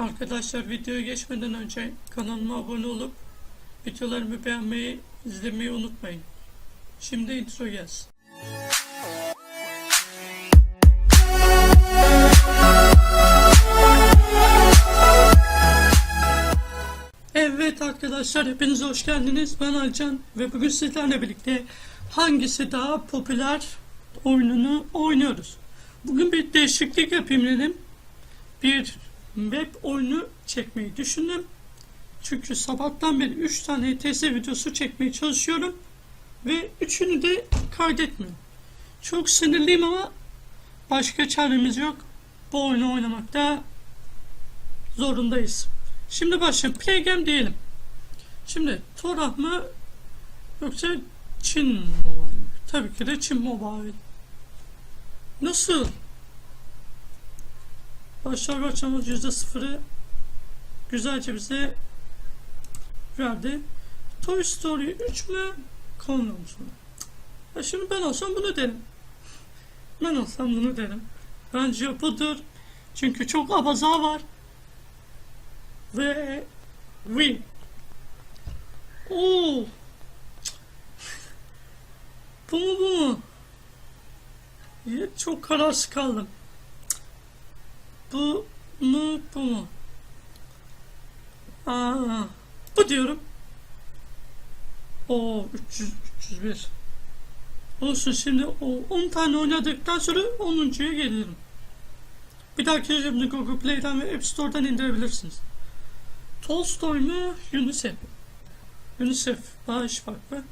Arkadaşlar videoya geçmeden önce kanalıma abone olup videolarımı beğenmeyi, izlemeyi unutmayın. Şimdi intro gelsin. Evet arkadaşlar hepiniz hoş geldiniz. Ben Alcan ve bugün sizlerle birlikte hangisi daha popüler oyununu oynuyoruz. Bugün bir değişiklik yapayım dedim. Bir web oyunu çekmeyi düşündüm. Çünkü sabahtan beri 3 tane ETS videosu çekmeye çalışıyorum. Ve üçünü de kaydetmiyorum. Çok sinirliyim ama başka çaremiz yok. Bu oyunu oynamakta zorundayız. Şimdi başlayalım. Play game diyelim. Şimdi Torah mı yoksa Çin Mobile mi? Tabii ki de Çin Mobile. Nasıl? Başlangıç yüzde sıfırı güzelce bize verdi. Toy Story 3 mü? Konum mu? Ya şimdi ben olsam bunu derim. Ben olsam bunu derim. Bence budur. Çünkü çok abaza var. Ve win. Oo. Bu mu bu mu? Ya, Çok kararsız kaldım. Bu mu bu mu? Aa, bu diyorum. O 300 301. Olsun şimdi o 10 tane oynadıktan sonra 10.ya gelirim. Bir dahaki şimdi Google Play'den ve App Store'dan indirebilirsiniz. Tolstoy mu UNICEF? UNICEF bağış vakfı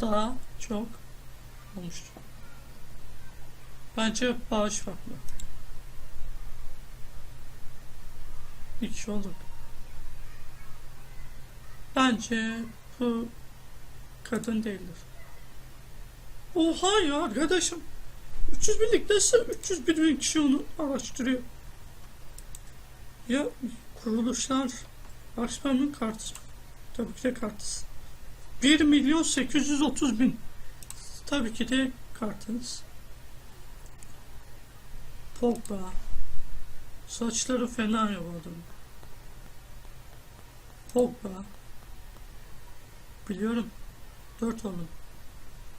daha çok olmuştur. Bence bağış İki olur. Bence bu kadın değildir. Oha ya arkadaşım. 300 binlik nasıl 301 bin kişi onu araştırıyor. Ya kuruluşlar Akşamın kartı. Tabii ki de kartız. 1 milyon 830 bin. Tabii ki de kartınız. Pogba. Saçları fena ya bu. Pogba. Biliyorum. 4 olun.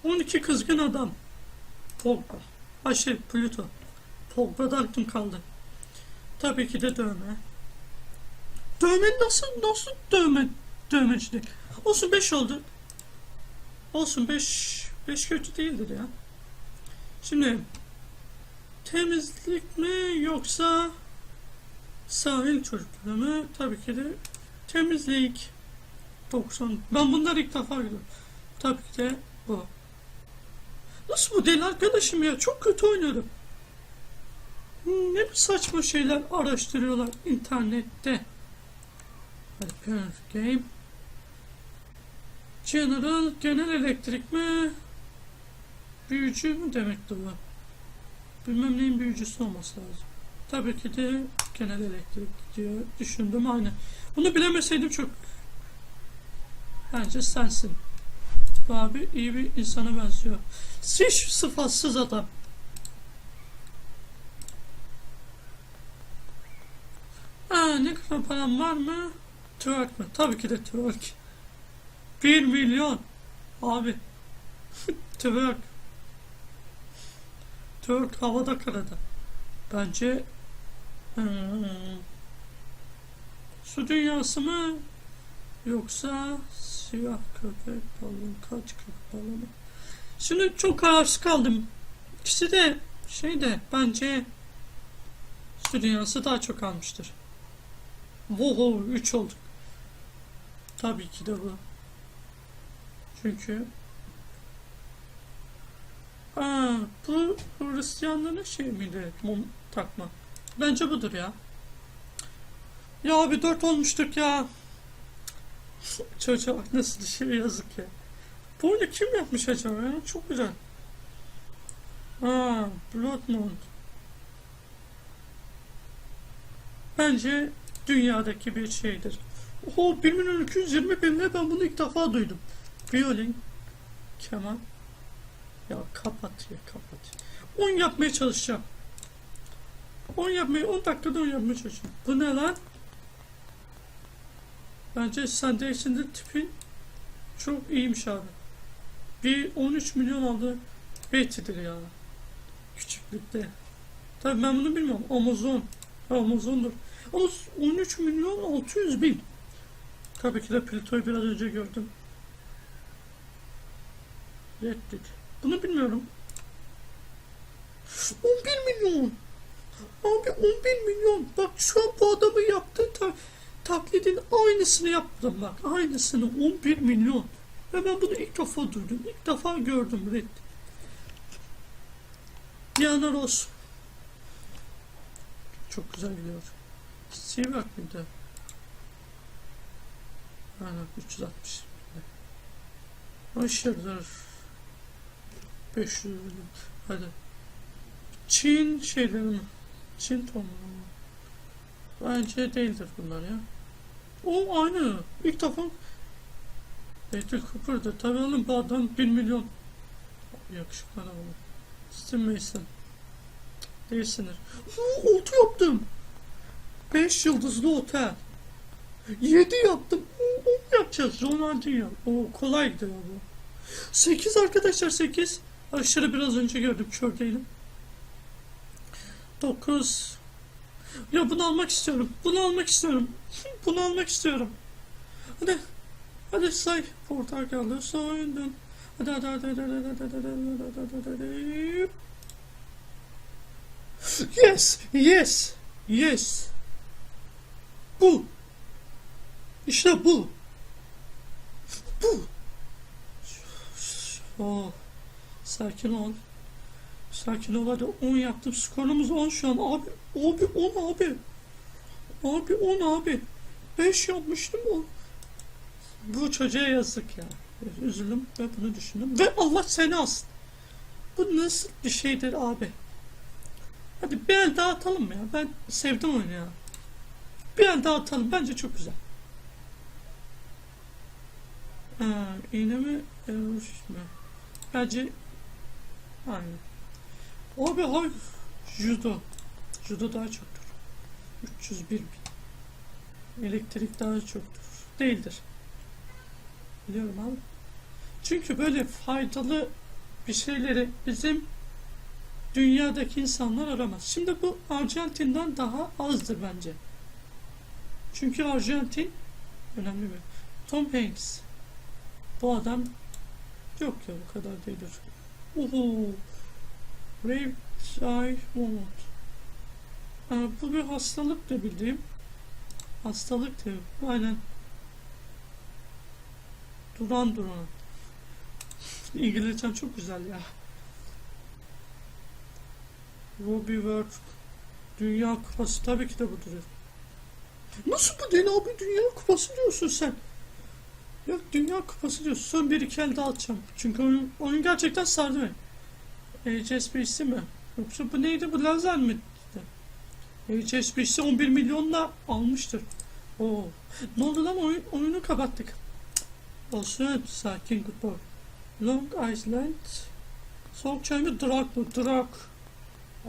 12 kızgın adam. Pogba. Aşı Pluto. Pogba'da aklım kaldı. Tabii ki de dövme. Dövme nasıl nasıl dövme dövmecilik? Olsun 5 oldu. Olsun 5 5 kötü değildir ya. Şimdi temizlik mi yoksa sahil çocukları mı? Tabii ki de temizlik. 90. Ben bunları ilk defa görüyorum. Tabii ki de bu. Nasıl bu değil arkadaşım ya? Çok kötü oynuyorum. Ne bir saçma şeyler araştırıyorlar internette. Repair game. General, genel elektrik mi? Büyücü mü demekti bu? Bilmem neyin büyücüsü olması lazım. Tabii ki de genel elektrik diye düşündüm aynı. Bunu bilemeseydim çok. Bence sensin. Abi iyi bir insana benziyor. Hiç sıfatsız adam. Aa, ne kadar param var mı? Twerk mi? Tabii ki de twerk. 1 milyon. Abi. twerk. Twerk havada karada. Bence su dünyası mı? Yoksa siyah köpek balığı kaç köpek balığı mı? Şimdi çok kararsız kaldım. İkisi de şey de bence su dünyası daha çok almıştır. Voho 3 olduk. Tabii ki de bu. Çünkü Aa, bu Hristiyanların şey miydi? Mum takma. Bence budur ya. Ya abi dört olmuştuk ya. Çocuğa nasıl şey yazık ya. Bu oyunu kim yapmış acaba ya? Çok güzel. Aa, Blood Moon. Bence dünyadaki bir şeydir. Oho 1 milyon 220 bin ne ben bunu ilk defa duydum. Violin, keman. Ya kapat ya kapat. 10 yapmaya çalışacağım. 10 yapmayı 10 dakikada 10 yapmaya çalışacağım. Bu ne lan? Bence Sanders'in tipi çok iyiymiş abi. Bir 13 milyon aldı. Betty'dir ya. Küçüklükte. Tabii ben bunu bilmiyorum. Amazon. Amazon'dur. Ama 13 milyon 600 bin. Tabii ki de Plüto'yu biraz önce gördüm. Reddit. Bunu bilmiyorum. 11 milyon. Abi 11 milyon. Bak şu an bu adamı yaptığı ta taklidin aynısını yaptım bak. Aynısını 11 milyon. Ve ben bunu ilk defa duydum. İlk defa gördüm Red. Diana Ross. Çok güzel gidiyor. Sivak mıydı? Aynen 360. Aşırıdır. 500 Hadi. Çin şeyleri mi? Çin mu? Bence değildir bunlar ya. O aynı. İlk defa Betty Cooper'dı. Tabii oğlum bu adam 1 milyon. Yakışıklı adam oğlum. Steve Mason. Değilsindir. Oo, altı yaptım. 5 yıldızlı otel. 7 yaptım. Oo, yapacağız. Ronaldinho. O kolaydı ya bu. 8 arkadaşlar 8. Aşırı biraz önce gördüm. Kör değilim. 9. Ya bunu almak istiyorum. Bunu almak istiyorum. Bunu almak istiyorum. Hadi. Hadi say. Soydun. Hadi hadi hadi hadi hadi hadi hadi hadi hadi hadi hadi hadi. Yes. Yes. Yes. Bu. İşte bu. Bu. Oh. Sakin ol. Sakin ol hadi 10 yaptım. Skorumuz 10 şu an. Abi, abi 10 abi. Abi 10 abi. 5 yapmıştım o. Bu çocuğa yazık ya. Üzüldüm ve bunu düşündüm. Ve Allah seni alsın. Bu nasıl bir şeydir abi? Hadi bir el daha atalım ya. Ben sevdim oyunu ya. Bir el daha atalım. Bence çok güzel. Ha, iğne mi? Mi? Bence Aynen. Abi hay judo. Judo daha çoktur. 301 bin. Elektrik daha çoktur. Değildir. Biliyorum abi. Çünkü böyle faydalı bir şeyleri bizim dünyadaki insanlar aramaz. Şimdi bu Arjantin'den daha azdır bence. Çünkü Arjantin önemli bir. Tom Hanks. Bu adam yok ya bu kadar değildir. Oho. Eye moment. Aa, bu bir hastalık da bildiğim. Hastalık da aynen. Duran duran. İngilizcem çok güzel ya. Robbie World Dünya Kupası tabii ki de budur. Nasıl bu değil abi Dünya Kupası diyorsun sen? Yok Dünya Kupası diyorsun. Son bir iki el daha atacağım. Çünkü oyun, oyun gerçekten sardı beni. HSBC mi? Yoksa bu neydi? Bu lazer mi? HSBC 11 milyonla almıştır. Oo. Ne oldu lan? Oyun, oyunu kapattık. Olsun. Sakin good boy. Long Island. Soğuk çay mı? Drak mı? Drak.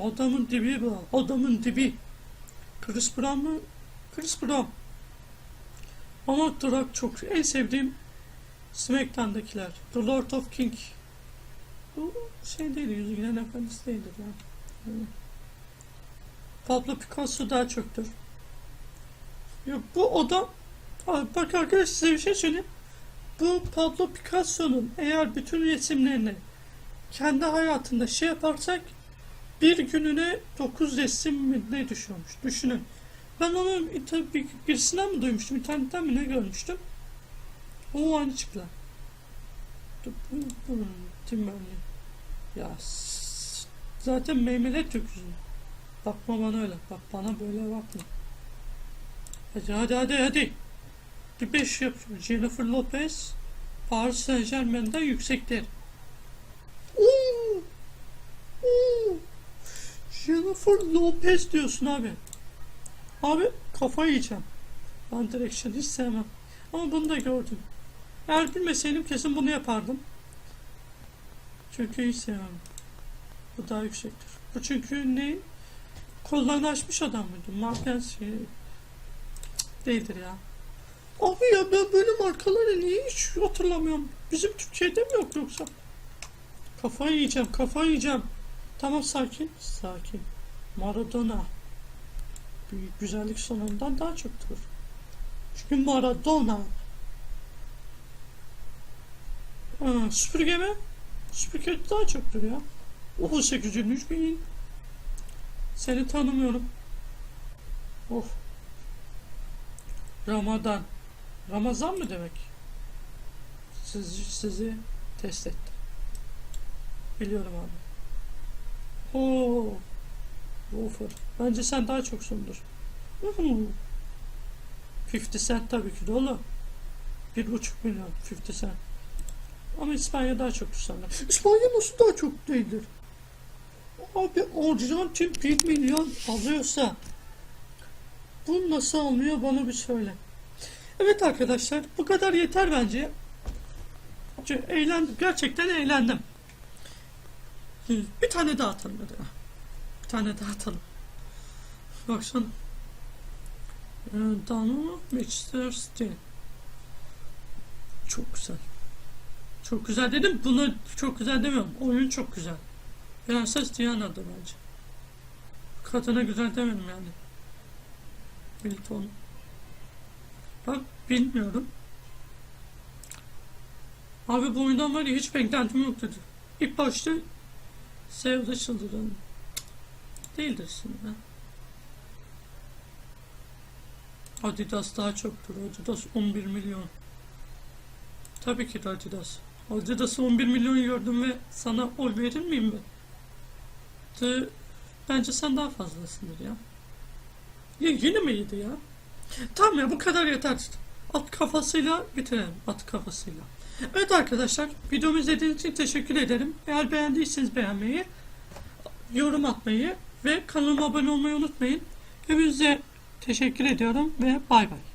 Adamın dibi bu. Adamın dibi. Chris Brown mı? Chris Brown. Ama Drak çok en sevdiğim SmackDown'dakiler. The Lord of King. Bu şey değil, Yüzüklerin Efendisi değildir ya. Pablo Picasso daha çoktur. Ya bu Abi bak arkadaş size bir şey söyleyeyim. Bu Pablo Picasso'nun eğer bütün resimlerini kendi hayatında şey yaparsak bir gününe 9 resim mi ne düşüyormuş. Düşünün. Ben onu bir, birisinden mi duymuştum, internetten mi ne görmüştüm? O aynı çıktı. Timberlake. Ya zaten meymelet yok yüzüne. Bakma bana öyle. Bak bana böyle bakma. Hadi hadi hadi hadi. Bir beş yap. Jennifer Lopez Paris Saint Germain'den yüksektir. Oo! Oo! Jennifer Lopez diyorsun abi. Abi kafayı yiyeceğim. Ben Direction hiç sevmem. Ama bunu da gördüm. Eğer bilmeseydim kesin bunu yapardım. Çünkü hiç sevmem. Bu daha yüksektir. Bu çünkü ne? Kollarını açmış adam mıydı? Marken şey... Değildir ya. Abi ya ben böyle markaları niye hiç hatırlamıyorum? Bizim Türkiye'de mi yok yoksa? Kafayı yiyeceğim, kafayı yiyeceğim. Tamam sakin, sakin. Maradona. Büyük güzellik sonundan daha çoktur. Çünkü Maradona. Aa, süpürge mi? Süpürge daha çoktur ya. O 803 bin. Seni tanımıyorum. Of. Ramazan. Ramazan mı demek? Sizi, sizi test ettim. Biliyorum abi. Oo. Woofer. Bence sen daha çoksundur. Hı hı. 50 Cent tabii ki de oğlum. Bir buçuk milyon 50 Cent. Ama İspanya daha çoktur senden. İspanya nasıl daha çok değildir? Abi Arjantin 1 milyon alıyorsa bu nasıl almıyor bana bir söyle. Evet arkadaşlar bu kadar yeter bence. Çünkü eğlendim. Gerçekten eğlendim. Bir tane daha atalım hadi. Bir tane daha atalım. Baksana. Ee, Dano Manchester City. Çok güzel. Çok güzel dedim. Bunu çok güzel demiyorum. Oyun çok güzel. Prenses Diana'dı bence. Kadına güzel demedim yani. Milton. Bak bilmiyorum. Abi bu oyundan var ya hiç beklentim yoktu. İlk başta Sevda Çıldıran. Değildir şimdi. Adidas daha çoktur. Adidas 11 milyon. Tabii ki de Adidas. Adidas'ı 11 milyon gördüm ve sana oy verir miyim ben? De, bence sen daha fazlasındır ya. Ya yine mi ya? Tamam ya bu kadar yeter. At kafasıyla bitirelim. At kafasıyla. Evet arkadaşlar videomu izlediğiniz için teşekkür ederim. Eğer beğendiyseniz beğenmeyi, yorum atmayı ve kanalıma abone olmayı unutmayın. Hepinize teşekkür ediyorum ve bay bay.